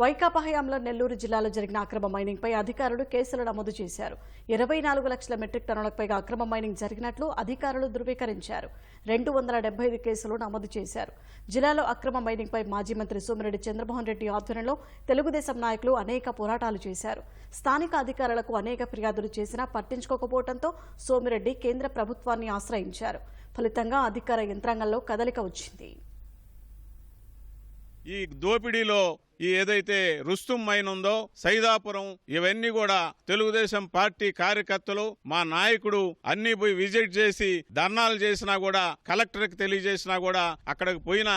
వైకాపా హయాంలో నెల్లూరు జిల్లాలో జరిగిన అక్రమ మైనింగ్పై అధికారులు కేసులు నమోదు చేశారు. ఇరవై నాలుగు లక్షల మెట్రిక్ టన్నులకు పైగా అక్రమ మైనింగ్ జరిగినట్లు అధికారులు ధృవీకరించారు. రెండు వందల డెబ్బై ఐదు కేసులు నమోదు చేశారు. జిల్లాలో అక్రమ మైనింగ్పై మాజీ మంత్రి సోమిరెడ్డి చంద్రమోహన్ రెడ్డి ఆధ్వర్యంలో తెలుగుదేశం నాయకులు అనేక పోరాటాలు చేశారు. స్థానిక అధికారులకు అనేక ఫిర్యాదులు చేసినా పట్టించుకోకపోవడంతో సోమిరెడ్డి కేంద్ర ప్రభుత్వాన్ని ఆశ్రయించారు. ఫలితంగా అధికార యంత్రాంగంలో కదలిక వచ్చింది. ఈ దోపిడీలో ఈ ఏదైతే రుస్తుం మైన్ ఉందో సైదాపురం ఇవన్నీ కూడా తెలుగుదేశం పార్టీ కార్యకర్తలు మా నాయకుడు అన్ని పోయి విజిట్ చేసి ధర్నాలు చేసినా కూడా కలెక్టర్కి తెలియజేసినా కూడా అక్కడికి పోయిన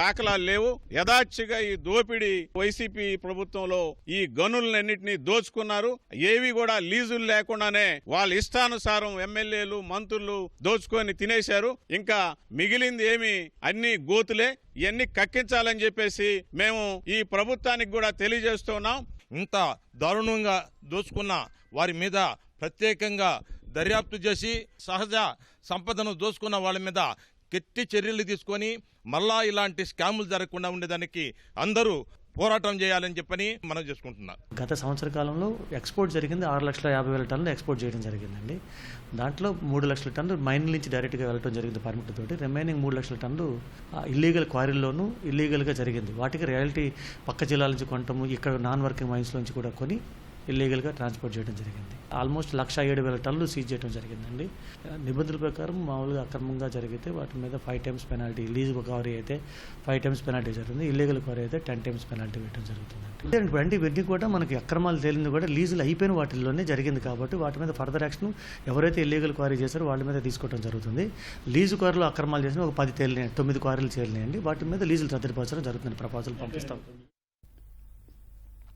దాఖలాలు లేవు. యథాచిగా ఈ దోపిడీ వైసీపీ ప్రభుత్వంలో ఈ గనులన్నింటినీ దోచుకున్నారు. ఏవి కూడా లీజులు లేకుండానే వాళ్ళ ఇష్టానుసారం ఎమ్మెల్యేలు మంత్రులు దోచుకొని తినేశారు. ఇంకా మిగిలింది ఏమి అన్ని గోతులే. ఇవన్నీ కక్కించాలని చెప్పేసి మేము ఈ ప్రభుత్వానికి కూడా తెలియజేస్తున్నాం ఇంత దారుణంగా దోచుకున్న వారి మీద ప్రత్యేకంగా దర్యాప్తు చేసి సహజ సంపదను దోచుకున్న వాళ్ళ మీద గట్టి చర్యలు తీసుకొని మళ్ళా ఇలాంటి స్కాములు జరగకుండా ఉండేదానికి అందరూ పోరాటం చేయాలని చెప్పని మనం చేసుకుంటున్నాం. గత సంవత్సర కాలంలో ఎక్స్పోర్ట్ జరిగింది ఆరు లక్షల యాభై వేల టన్నులు ఎక్స్పోర్ట్ చేయడం జరిగిందండి. దాంట్లో మూడు లక్షల టన్నులు మైన్ నుంచి డైరెక్ట్గా వెళ్ళడం జరిగింది పర్మిట్ తోటి. రిమైనింగ్ మూడు లక్షల టన్నులు ఇల్లీగల్ క్వారీల్లోనూ ఇల్లీగల్గా జరిగింది. వాటికి రియాలిటీ పక్క జిల్లాల నుంచి కొనటము ఇక్కడ నాన్ వర్కింగ్ మైన్స్ నుంచి కూడా కొని ఇల్లీగల్గా ట్రాన్స్పోర్ట్ చేయడం జరిగింది. ఆల్మోస్ట్ లక్ష ఏడు వేల టన్నులు సీజ్ చేయడం జరిగిందండి. నిబంధనల ప్రకారం మామూలుగా అక్రమంగా జరిగితే వాటి మీద five times penalty lease quarry అయితే ఫైవ్ టైమ్స్ పెనాల్టీ జరుగుతుంది. ఇల్లీగల్ క్వారీ అయితే టెన్ టైమ్స్ పెనాల్టీ వేయడం జరుగుతుంది అంటే ఇవన్నీ కూడా మనకి అక్రమాలు తేలింది కూడా లీజులు అయిపోయిన వాటిల్లోనే జరిగింది కాబట్టి వాటి మీద ఫర్దర్ యాక్షన్ ఎవరైతే ఇల్లీగల్ క్వారీ చేశారో వాళ్ళ మీద తీసుకోవడం జరుగుతుంది. లీజు క్వారీలో అక్రమాలు చేసిన ఒక పది తేలినాయి తొమ్మిది క్వారీలు చేరినాయండి వాటి మీద లీజులు రద్దుపరచడం జరుగుతుంది ప్రపోజల్ పంపిస్తాం.